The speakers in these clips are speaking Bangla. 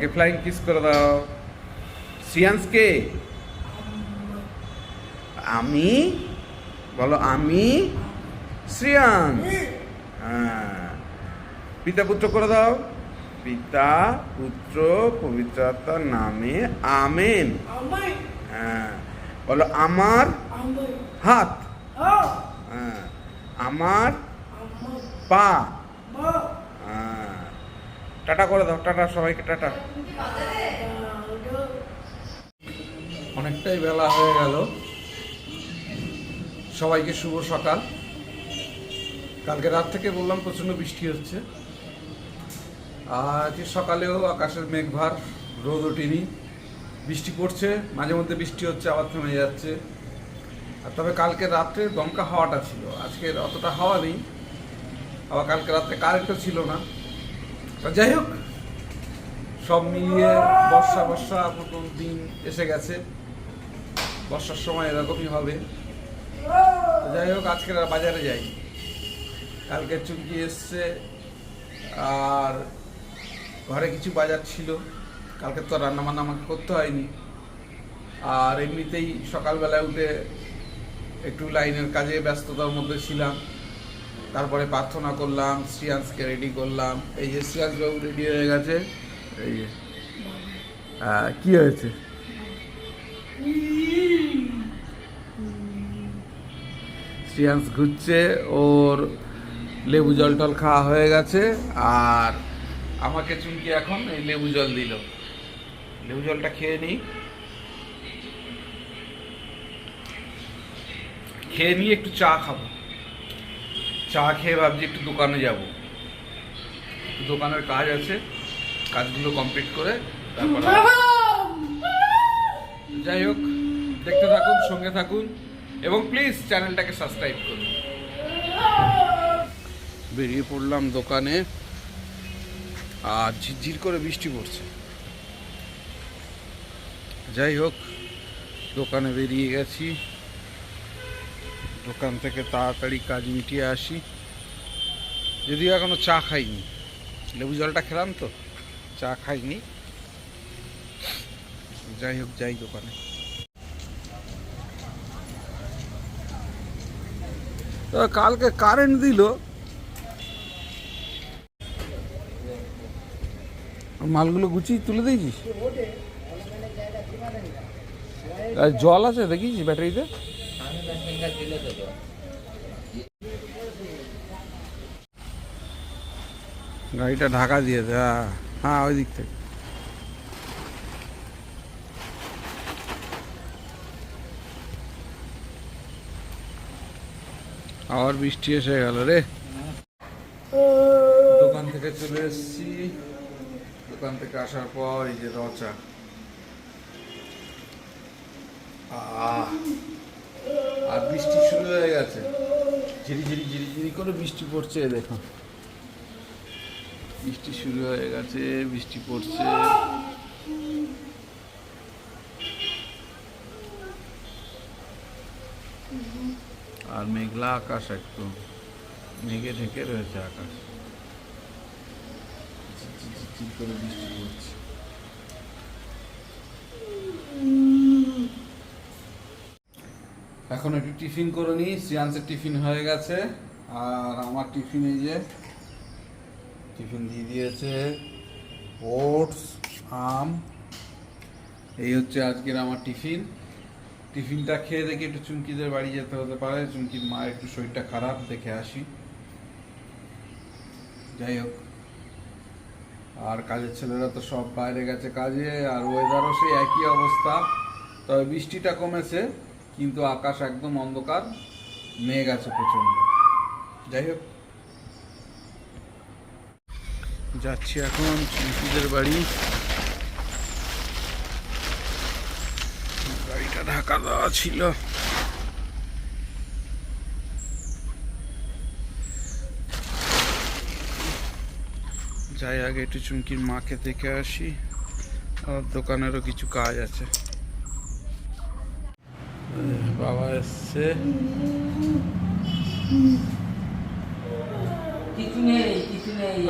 সবাইকে ফ্লাইং কিস করে দাও। সিয়ান্সকে আমি? বলো আমি? শ্রিয়াংশ হ্যাঁ। পিতা পুত্র করে দাও। পিতা পুত্র পবিত্র নামে আমেন। হ্যাঁ। বলো আমার হাত। Ah. হ্যাঁ। আমার পা. হ্যাঁ টাটা করে দাও, টাটা সবাইকে, টাটা। অনেকটাই বেলা হয়ে গেল। সবাইকে শুভ সকাল। কালকে রাত থেকে বললাম প্রচণ্ড বৃষ্টি হচ্ছে। আজকে সকালেও আকাশের মেঘভার, রোদ ওঠেনি। বৃষ্টি পড়ছে, মাঝে মধ্যে বৃষ্টি হচ্ছে, আবার থেমে যাচ্ছে। আর তবে কালকে রাত্রে দমকা হাওয়াটা ছিল। আজকে অতটা হাওয়া নেই। আবার কালকে রাত্রে কারেন্টও ছিল না। যাই হোক, সব মিলিয়ে বর্ষা বর্ষা মতন দিন এসে গেছে। বর্ষার সময় এরকমই হবে। যাই হোক আজকের আর বাজারে যাই। কালকে চুমকি এসছে, আর ঘরে কিছু বাজার ছিল। কালকে তো রান্না বান্না আমাকে করতে হয়নি। আর এমনিতেই সকালবেলায় উঠে একটু লাইনের কাজে ব্যস্ততার মধ্যে ছিলাম। তারপরে প্রার্থনা করলাম শ্রিয়াংশকে রেডি করলাম। এই যে শ্রিয়াংশ বাবু রেডি হয়ে গেছে, এই যে। কি হয়েছে? শ্রিয়াংশ ঘুরছে, ওর লেবু জল টল খাওয়া হয়ে গেছে, আর আমাকে চুমকি এখন এই লেবু জল দিল। লেবু জলটা খেয়ে নিই। খেয়ে নিয়ে একটু চা খাব। চা খেয়ে ভাবছি একটু দোকানে যাব। দোকানের কাজ আছে, কাজগুলো কমপ্লিট করে যাই হোক, দেখতে থাকুন, সঙ্গে থাকুন এবং প্লিজ চ্যানেলটাকে সাবস্ক্রাইব করুন। বেরিয়ে পড়লাম দোকানে, আর ঝিরঝির করে বৃষ্টি পড়ছে। যাই হোক, দোকানে বেরিয়ে গেছি। দোকান থেকে তাড়াতাড়ি কাজ মিটিয়ে আসি। যদিও এখনও চা খাইনি। লেবু জলটা খেলাম তো, চা খাইনি। যাই হোক, যাই দোকানে। কালকে কারেন্ট দিল। মালগুলো গুছিয়ে তুলে দিয়েছিস? জল আছে দেখিস ব্যাটারিতে? গাড়িটা ঢাকা দিয়েছে হ্যাঁ হ্যাঁ ওই দিক থেকে। আবার বৃষ্টি এসে গেল রে। দোকান থেকে চলে এসেছি। দোকান থেকে আসার পর এই যে রচা আহ, আর বৃষ্টি শুরু হয়ে গেছে। ঝিরি ঝিরি ঝিরি ঝিরি করে বৃষ্টি পড়ছে দেখো বৃষ্টি শুরু হয়ে গেছে, বৃষ্টি পড়ছে। আর মেঘলা আকাশ একটু। মেঘে ঢেকে রয়েছে আকাশ। ঝিরঝির ঝিরঝির করে বৃষ্টি পড়ছে। এখন একটু টিফিন করে নিই। শ্রিয়াংসের টিফিন হয়ে গেছে। আর আমার টিফিন এই যে, টিফিন দিয়ে দিয়েছে ওটস, আম। এই হচ্ছে আজকের আমার টিফিন। টিফিনটা খেয়ে দেখি একটু চুমকিদের বাড়ি যেতে হতে পারে। চুমকির মা একটু শরীরটা খারাপ, দেখে আসি। যাই হোক। আর কাজের ছেলেরা তো সব বাইরে গেছে কাজে, আর ওয়েদারও সেই একই অবস্থা। তবে বৃষ্টিটা কমেছে। কিন্তু আকাশ একদম অন্ধকার, মেঘ আছে প্রচণ্ড যাই হোক। যাচ্ছি এখন চুমকিদের বাড়ি। গাড়িটা ঢাকা দেওয়া ছিল। যাই আগে একটু চুমকির মাকে দেখে আসি। আর দোকানেরও কিছু কাজ আছে। বাবা এসছে।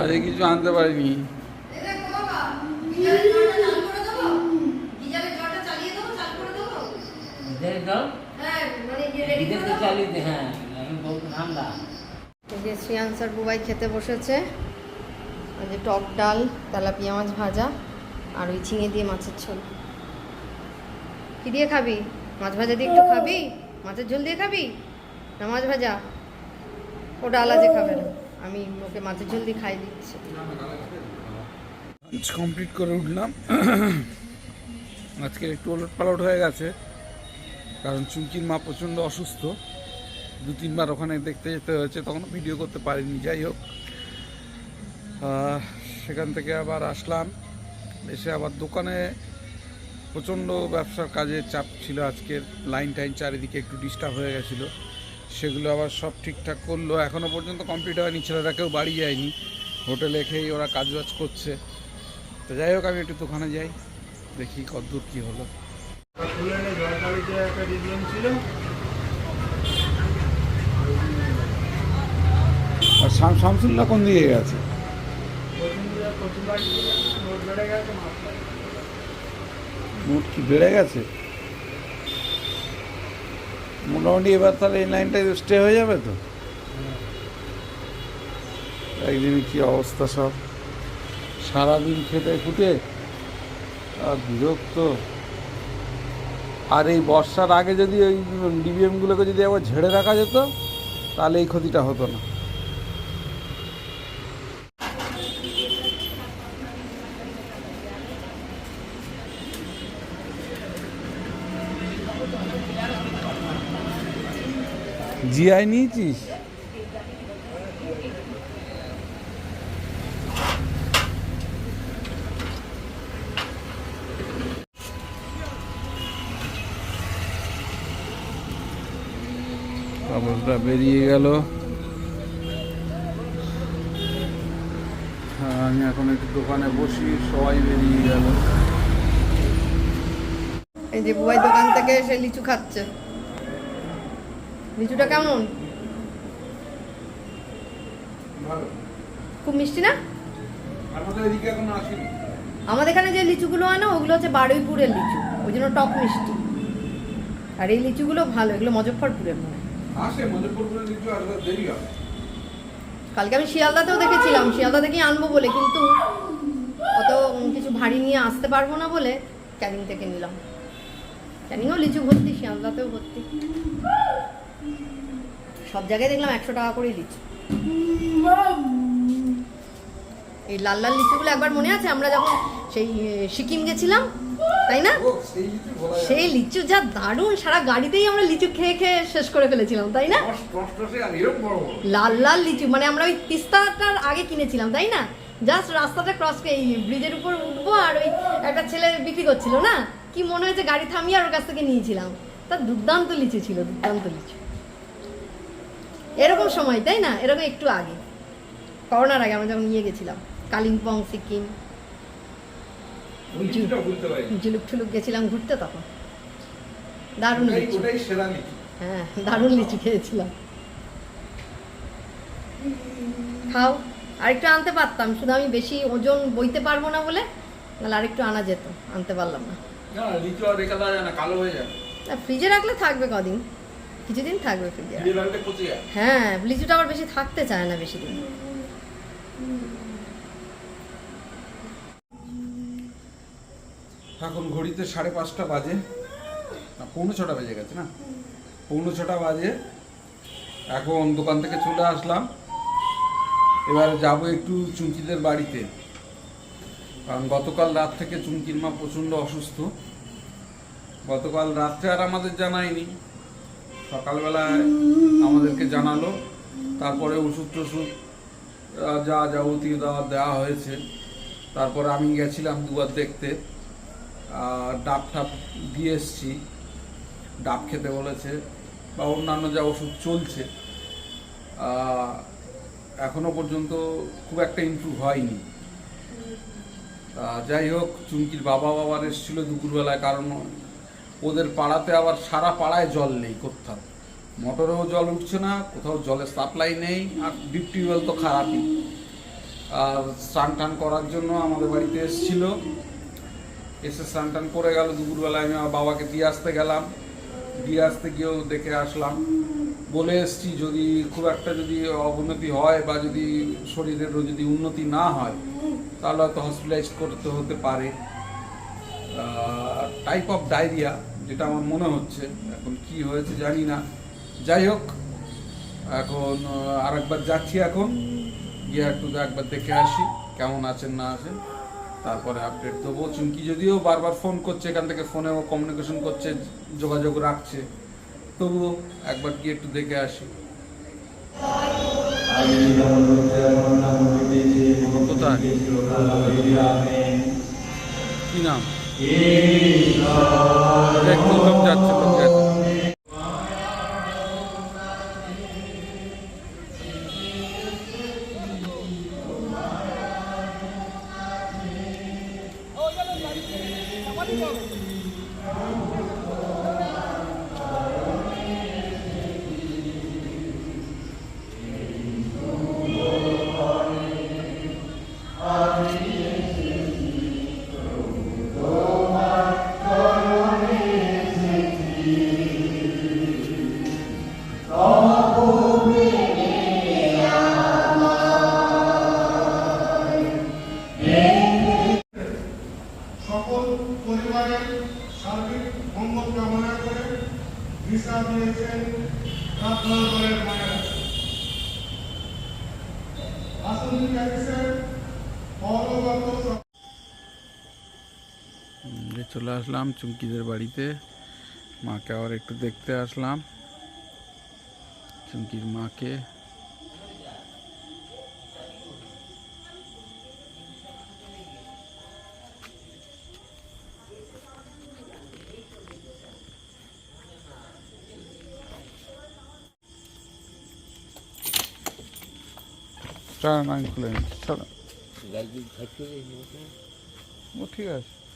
আরে কিছু আনতে পারিনি। হ্যাঁ। মানে হ্যাঁ যে শ্রিয়ান বুবাই খেতে বসেছে। ওই যে টক ডাল তেলাপিয়া মাছ ভাজা আর ওই ঝিঙে দিয়ে মাছের ঝোল। কি দিয়ে খাবি? মাছ ভাজা দিয়ে একটু খাবি? মাছের ঝোল দিয়ে খাবি? না মাছ ভাজা? ও ডাল আজে খাবে না। আমি ওকে মাছের ঝোল দিয়ে খাই দিচ্ছি। কমপ্লিট করে উঠলাম। আজকে একটু ওলট পালট হয়ে গেছে, কারণ চুমকির মা প্রচণ্ড অসুস্থ। দু তিনবার ওখানে দেখতে যেতে হয়েছে, তখন ভিডিও করতে পারিনি, যাই হোক। সেখান থেকে আবার আসলাম, এসে আবার দোকানে প্রচণ্ড ব্যবসার কাজের চাপ ছিল আজকের। লাইন টাইন চারিদিকে একটু ডিস্টার্ব হয়ে গেছিল। সেগুলো আবার সব ঠিকঠাক করল। এখনও পর্যন্ত কমপ্লিট হয়নি, ছেলেরা কেউ বাড়ি যায়নি। হোটেলে খেয়েই ওরা কাজ বাজ করছে। তো যাই হোক, আমি একটু দোকানে যাই। দেখি কতদূর কী হলো। আর কোন দিকে গেছে প্রথম প্রচুর বাড়ি নোট বেড়ে গেছে মাত্রা মোট কি বেড়ে গেছে? মোটামুটি এবার তাহলে এই লাইনটা স্টে হয়ে যাবে তো? একদিনে কি অবস্থা সব? সারাদিন খেতে খুঁটে? আর বিরক্ত? আর এই বর্ষার আগে যদি ওই ডিবিএমগুলোকে যদি আবার ঝেড়ে রাখা যেত, তাহলে এই ক্ষতিটা হতো না। জিআই নিয়েছিস? কাপড়টা বেরিয়ে গেল। হ্যাঁ, আমি এখন একটু দোকানে বসি সবাই বেরিয়ে গেল। এই যে বুবাই দোকান থেকে এসে লিচু খাচ্ছে। লিচুটা কেমন? খুব মিষ্টি না? আমাদের এখন যে লিচুগুলো হয় না ওগুলো হচ্ছে বারুইপুরের লিচু। ওই জন্য টক মিষ্টি। আর এই লিচুগুলো ভালো এগুলো মজফরপুরের মনে কালকে আমি শিয়ালদাতেও দেখেছিলাম শিয়ালদা থেকেই আনব বলে কিন্তু অত কিছু ভারী নিয়ে আসতে পারব না বলে ক্যানিং থেকে নিলাম। ক্যানিংও লিচু ভর্তি শিয়ালদাতেও ভর্তি। সব জায়গায় দেখলাম একশো টাকা করেই লিচু এই লাল লাল লিচুগুলো একবার মনে আছে? আমরা যখন সেই সিকিম গেছিলাম তাই না? সেই লিচু যা দারুণ সারা গাড়িতেই আমরা লিচু খেয়ে খেয়ে শেষ করে ফেলেছিলাম তাই না? লাল লাল লিচু মানে আমরা ওই তিস্তাটার আগে কিনেছিলাম তাই না? জাস্ট রাস্তাটা ক্রস করে এই ব্রিজের উপর উঠবো আর ওই একটা ছেলে বিক্রি করছিল না? কি মনে হয়েছে গাড়ি থামিয়ে আর ওর কাছ থেকে নিয়েছিলাম। তার দুর্দান্ত লিচু ছিল দুর্দান্ত লিচু। এরকম সময় তাই না? এরকম একটু আগে। করোনার আগে আমরা যখন নিয়ে গেছিলাম কালিম্পং সিকিম। ঝুলুক ঠুলুক গেছিলাম ঘুরতে তখন। দারুণ লিচু। হ্যাঁ দারুণ লিচু খেয়েছিলাম। খাও। আরেকটু আনতে পারতাম শুধু আমি বেশি ওজন বইতে পারব না বলে নাহলে আরেকটু আনা যেত আনতে পারলাম না ফ্রিজে রাখলে থাকবে কদিন। কিছুদিন থাকবে ফ্রিজে হ্যাঁ লিচুটা আবার বেশি থাকতে চায় না বেশি দিন। এখন ঘড়িতে সাড়ে পাঁচটা বাজে। না পৌনে ছটা বেজে গেছে না? পৌনে ছটা বাজে। এখন দোকান থেকে চলে আসলাম। এবার যাব একটু চুমকিদের বাড়িতে। কারণ গতকাল রাত থেকে চুমকির মা প্রচণ্ড অসুস্থ। গতকাল রাত্রে আর আমাদের জানায়নি। সকালবেলায় আমাদেরকে জানালো। তারপরে ওষুধ টষুধ যা যাবতীয় দেওয়া দেওয়া হয়েছে। তারপরে আমি গেছিলাম দুবার দেখতে। ডাব টাব দিয়ে এসছি। ডাব খেতে বলেছে বা অন্যান্য যা ওষুধ চলছে আহ, এখনও পর্যন্ত খুব একটা ইমপ্রুভ হয়নি। যাই হোক চুমকির বাবা বাবার এসেছিল দুপুরবেলায় কারণ ওদের পাড়াতে আবার সারা পাড়ায় জল নেই কোথাও। মোটরেও জল উঠছে না, কোথাও জলের সাপ্লাই নেই, আর ডিপ টিউবওয়েল তো খারাপই। আর স্নান টান করার জন্য আমাদের বাড়িতে এসেছিল। এসে স্নান টান করে গেল, দুপুরবেলায় আমি আমার বাবাকে দিয়ে আসতে গেলাম। দিয়ে আসতে গিয়েও দেখে আসলাম। বলে এসছি, যদি খুব একটা যদি অবনতি হয় বা যদি শরীরেরও যদি উন্নতি না হয়, তাহলে হয়তো হসপিটালাইজ করতে হতে পারে। টাইপ অফ ডায়রিয়া যেটা আমার মনে হচ্ছে। এখন কি হয়েছে জানি না। যাই হোক, এখন আর একবার যাচ্ছি এখন। গিয়ে একটু একবার দেখে আসি, কেমন আছেন না আছেন। তারপরে আপডেট দেবো। চুমকি যদিও বারবার ফোন করছে, এখান থেকে ফোনেও কমিউনিকেশন করছে, যোগাযোগ রাখছে। তবুও একবার গিয়ে একটু দেখে আসি। কি নাম? একটু লোক যাচ্ছে লোক যাচ্ছে যে চলে আসলাম চুমকিদের বাড়িতে মাকে আবার একটু দেখতে আসলাম চুমকির মাকে চলো না আমি খুলে নিচ্ছি চলো ও ঠিক আছে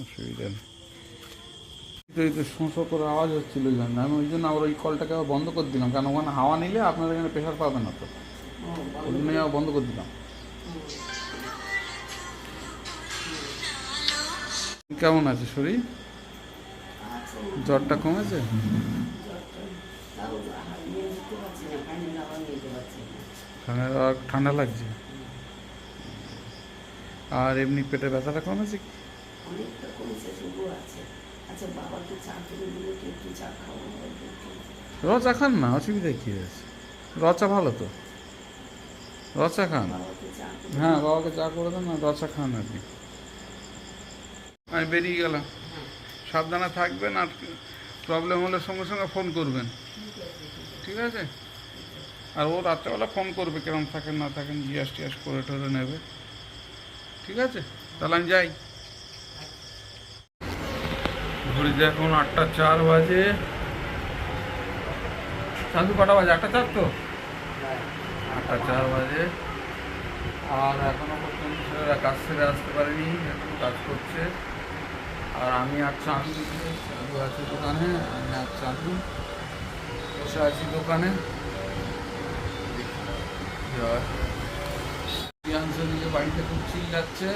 অসুবিধা নেই। শোঁ করে আওয়াজ হচ্ছিল ওই জন্য। আমি ওই জন্য আবার ওই কলটাকে আবার বন্ধ করে দিলাম। কারণ ওখানে হাওয়া নিলে আপনার এখানে প্রেশার পাবে না তো। ওই জন্যই আবার বন্ধ করে দিলাম। কেমন আছে শরীর? জ্বরটা কমেছে? ঠান্ডা লাগছে। আর এমনি পেটে ব্যথাটা কমেছে কি? অনেকটা কমেছে শুধু আছে। আচ্ছা বাবাকে চা করে দিলে কি একটু চা খাওয়া হবে একটু? রচা খান না অসুবিধা কী আছে? রচা ভালো তো? রচা খান? চা করে হ্যাঁ বাবাকে চা করে দেন না রচা খান আর কি। আমি বেরিয়ে গেলাম। সাবধানে থাকবেন আর প্রবলেম হলে সঙ্গে সঙ্গে ফোন করবেন। ঠিক আছে? আর ও রাত্রেবেলা ফোন করবে কেমন থাকেন না থাকেন জিয়াস টিয়াস করে টরে নেবে। ঠিক আছে? তাহলে আমি যাই। ঘড়িতে এখন আটটা চার বাজে। চান্দু কটা বাজে? আটটা চার তো? আটটা চার বাজে। আর এখনও পর্যন্ত ছেলেরা কাজ ছেড়ে আসতে পারেনি, এখনও কাজ করছে। আর আমি আর চাঁদু চাঁদু আছে দোকানে, আমি আর চাঁদু বসে আছি দোকানে। বাড়িতে খুব চিল যাচ্ছে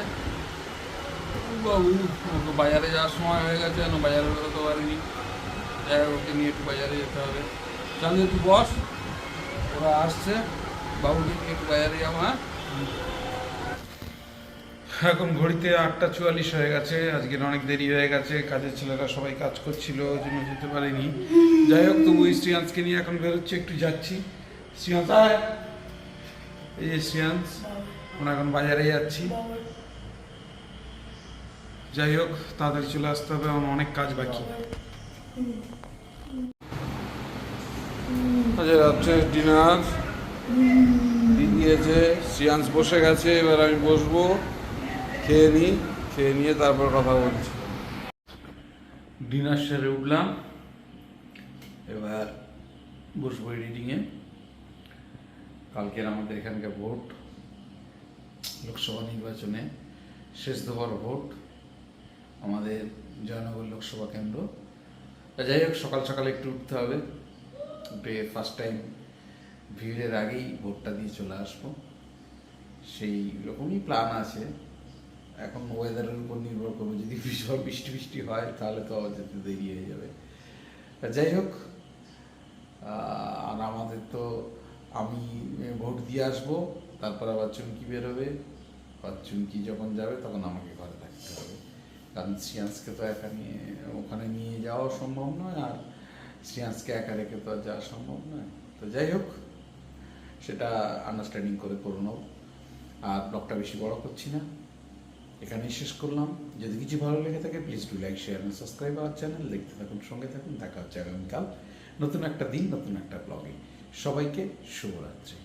বাবু বাজারে যাওয়ার সময় হয়ে গেছে কেন বাজারে বেরোতে পারিনি। যাই হোক, ওকে নিয়ে একটু বাজারে যেতে হবে। চাঁদু একটু বস ওরা আসছে। বাবুকে নিয়ে একটু বাজারে যাব হ্যাঁ? এখন ঘড়িতে আটটা চুয়াল্লিশ হয়ে গেছে আজকের অনেক দেরি হয়ে গেছে কাজের ছেলেরা সবাই কাজ করছিল ওই জন্য যেতে পারিনি। যাই হোক তবু শ্রিয়াংশকে নিয়ে এখন বেরোচ্ছি একটু যাচ্ছি। শ্রিয়াংশ আয়। এই যে শ্রিয়াংশ আমরা এখন বাজারে যাচ্ছি। যাই হোক তাড়াতাড়ি চলে আসতে হবে আমার অনেক কাজ বাকি। আজ রাত্রে ডিনার। দিয়েছে শ্রিয়াংশ বসে গেছে এবার আমি বসবো খেয়ে নিই খেয়ে নিয়ে তারপর কথা বলছি। ডিনার সেরে উঠলাম এবার বসবো এডিটিংয়ে কালকের আমাদের এখানকার ভোট লোকসভা নির্বাচনে শেষ দফার ভোট। আমাদের জয়নগর লোকসভা কেন্দ্র। যাই হোক, সকাল সকাল একটু উঠতে হবে। উঠে ফার্স্ট টাইম ভিড়ের আগেই ভোটটা দিয়ে চলে আসব। সেই রকমই প্ল্যান আছে। এখন ওয়েদারের উপর নির্ভর করব। যদি ভীষণ বৃষ্টি বৃষ্টি হয়, তাহলে তো আবার যেতে দেরি হয়ে যাবে। যাই হোক আর আমাদের তো আমি ভোট দিয়ে আসব। তারপর আবার চুমকি বেরোবে। আর চুমকি যখন যাবে, তখন আমাকে ঘরে থাকতে হবে। কারণ শ্রিয়াংশকে তো একা নিয়ে, ওখানে নিয়ে যাওয়া সম্ভব নয়, আর শ্রিয়াংশকে একা রেখে তো যাওয়া সম্ভব নয়। তো যাই হোক, সেটা আন্ডারস্ট্যান্ডিং করে করে নেব আর ব্লগটা বেশি বড় করছি না। এখানেই শেষ করলাম। যদি কিছু ভালো লেগে থাকে প্লিজ ডু লাইক শেয়ার এবং সাবস্ক্রাইব আওয়ার চ্যানেল দেখতে থাকুন, সঙ্গে থাকুন, দেখা হচ্ছে আগামীকাল নতুন একটা দিন, নতুন একটা ব্লগে সবাইকে শুভরাত্রি।